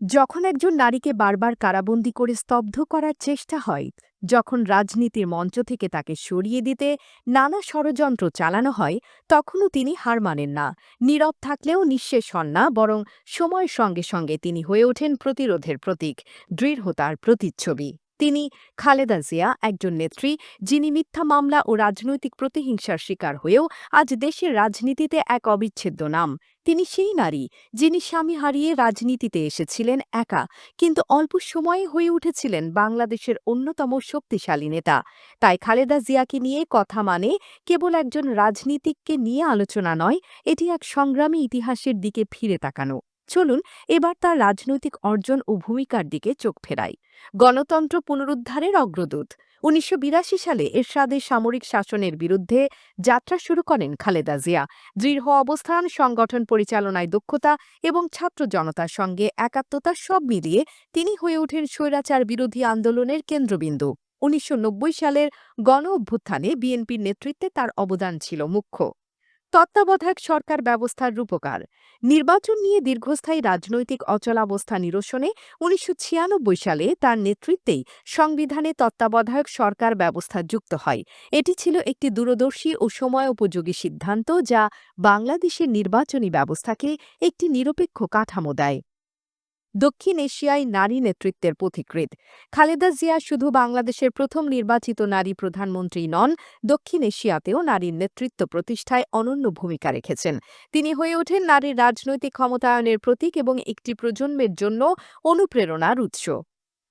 যখন একজন নারীকে বারবার কারাবন্দী করে স্তব্ধ করার চেষ্টা হয়, যখন রাজনীতির মঞ্চ থেকে তাকে সরিয়ে দিতে নানা ষড়যন্ত্র চালানো হয়, তখনও তিনি হার মানেন না। নীরব থাকলেও নিঃশেষ হন না, বরং সময়ের সঙ্গে সঙ্গে তিনি হয়ে ওঠেন প্রতিরোধের প্রতীক, দৃঢ়তার প্রতিচ্ছবি। তিনি খালেদা জিয়া একজন নেত্রী যিনি মিথ্যা মামলা ও রাজনৈতিক প্রতিহিংসার শিকার হয়েও আজ দেশের রাজনীতিতে এক অবিচ্ছেদ্য নাম। তিনি সেই নারী যিনি স্বামী হারিয়ে রাজনীতিতে এসেছিলেন একা, কিন্তু অল্প সময়ে হয়ে উঠেছিলেন বাংলাদেশের অন্যতম শক্তিশালী নেতা। তাই খালেদা জিয়াকে নিয়ে কথা মানে কেবল একজন রাজনীতিককে নিয়ে আলোচনা নয়, এটি এক সংগ্রামী ইতিহাসের দিকে ফিরে তাকানো। চলুন এবার তার রাজনৈতিক অর্জন ও ভূমিকার দিকে চোখ ফেরাই। গণতন্ত্র পুনরুদ্ধারের অগ্রদূত। উনিশশো বিরাশি সালে এরশাদের সামরিক শাসনের বিরুদ্ধে যাত্রা শুরু করেন খালেদা জিয়া। দৃঢ় অবস্থান, সংগঠন পরিচালনায় দক্ষতা এবং ছাত্র জনতার সঙ্গে একাত্মতা সব মিলিয়ে তিনি হয়ে ওঠেন স্বৈরাচার বিরোধী আন্দোলনের কেন্দ্রবিন্দু। উনিশশো নব্বই সালের গণ অভ্যুত্থানে বিএনপির নেতৃত্বে তার অবদান ছিল মুখ্য। তত্ত্বাবধায়ক সরকার ব্যবস্থার রূপকার। নির্বাচন নিয়ে দীর্ঘস্থায়ী রাজনৈতিক অচলাবস্থা নিরসনে উনিশশো ছিয়ানব্বই সালে তার নেতৃত্বেই সংবিধানে তত্ত্বাবধায়ক সরকার ব্যবস্থা যুক্ত হয়। এটি ছিল একটি দূরদর্শী ও সময় উপযোগী সিদ্ধান্ত যা বাংলাদেশের নির্বাচনী ব্যবস্থাকে একটি নিরপেক্ষ কাঠামো দেয়। দক্ষিণ এশিয়ায় নারী নেতৃত্বের পথিকৃৎ। খালেদা জিয়া শুধু বাংলাদেশের প্রথম নির্বাচিত নারী প্রধানমন্ত্রী নন, দক্ষিণ এশিয়াতেও নারীর নেতৃত্ব প্রতিষ্ঠায় অনন্য ভূমিকা রেখেছেন। তিনি হয়ে ওঠেন নারীর রাজনৈতিক ক্ষমতায়নের প্রতীক এবং একটি প্রজন্মের জন্য অনুপ্রেরণার উৎস।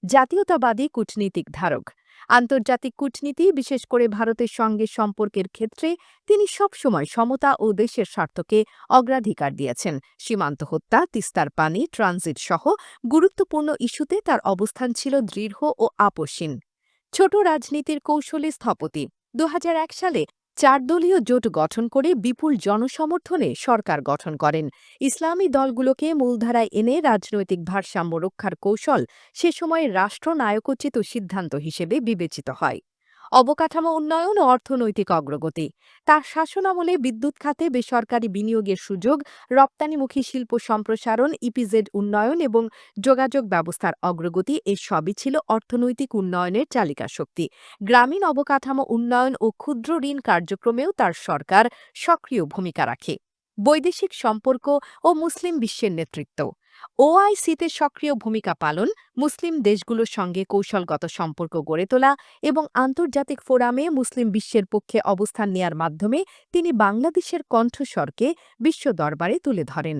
জাতীয়তাবাদী কূটনীতিক ধারক। আন্তর্জাতিক কূটনীতি, বিশেষ করে ভারতের সঙ্গে সম্পর্কের ক্ষেত্রে তিনি সবসময় সমতা ও দেশের স্বার্থকে অগ্রাধিকার দিয়েছেন। সীমান্ত হত্যা, তিস্তার পানি, ট্রানজিট সহ গুরুত্বপূর্ণ ইস্যুতে তার অবস্থান ছিল দৃঢ় ও আপসীন। ছোট রাজনীতির কৌশলে স্থপতি। দু হাজার এক সালে চারদলীয় জোট গঠন করে বিপুল জনসমর্থনে সরকার গঠন করেন। ইসলামী দলগুলোকে মূলধারায় এনে রাজনৈতিক ভারসাম্য রক্ষার কৌশল সে সময়ে রাষ্ট্রনায়কোচিত সিদ্ধান্ত হিসেবে বিবেচিত হয়। অবকাঠামো উন্নয়ন ও অর্থনৈতিক অগ্রগতি। তার শাসনামলে বিদ্যুৎ খাতে বেসরকারি বিনিয়োগের সুযোগ, রপ্তানিমুখী শিল্প সম্প্রসারণ ইপিজেড উন্নয়ন এবং যোগাযোগ ব্যবস্থার অগ্রগতি এ সবই ছিল অর্থনৈতিক উন্নয়নের চালিকা শক্তি। গ্রামীণ অবকাঠামো উন্নয়ন ও ক্ষুদ্র ঋণ কার্যক্রমেও তার সরকার সক্রিয় ভূমিকা রাখে। বৈদেশিক সম্পর্ক ও মুসলিম বিশ্বের নেতৃত্ব। ওআইসিতে সক্রিয় ভূমিকা পালন, মুসলিম দেশগুলোর সঙ্গে কৌশলগত সম্পর্ক গড়ে তোলা এবং আন্তর্জাতিক ফোরামে মুসলিম বিশ্বের পক্ষে অবস্থান নেয়ার মাধ্যমে তিনি বাংলাদেশের কণ্ঠস্বরকে বিশ্ব দরবারে তুলে ধরেন।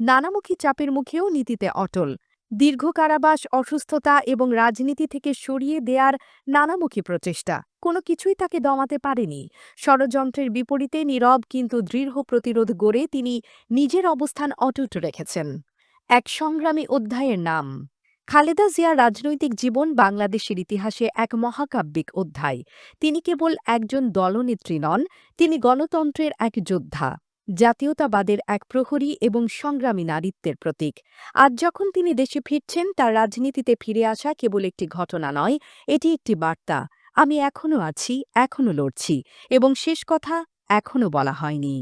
নানামুখী চাপের মুখেও নীতিতে অটল। দীর্ঘ কারাবাস, অসুস্থতা এবং রাজনীতি থেকে সরিয়ে দেয়ার নানামুখী প্রচেষ্টা, কোনো কিছুই তাকে দমাতে পারেনি। ষড়যন্ত্রের বিপরীতে নীরব কিন্তু দৃঢ় প্রতিরোধ গড়ে তিনি নিজের অবস্থান অটুট রেখেছেন। এক সংগ্রামী অধ্যায়ের নাম। খালেদা জিয়ার রাজনৈতিক জীবন বাংলাদেশের ইতিহাসে এক মহাকাব্যিক অধ্যায়। তিনি কেবল একজন দলনেত্রী নন, তিনি গণতন্ত্রের এক যোদ্ধা, জাতীয়তাবাদের এক প্রহরী এবং সংগ্রামী নারীত্বের প্রতীক। আজ যখন তিনি দেশে ফিরছেন, তার রাজনীতিতে ফিরে আসা কেবল একটি ঘটনা নয়, এটি একটি বার্তা। আমি এখনও আছি, এখনও লড়ছি, এবং শেষ কথা এখনও বলা হয়নি।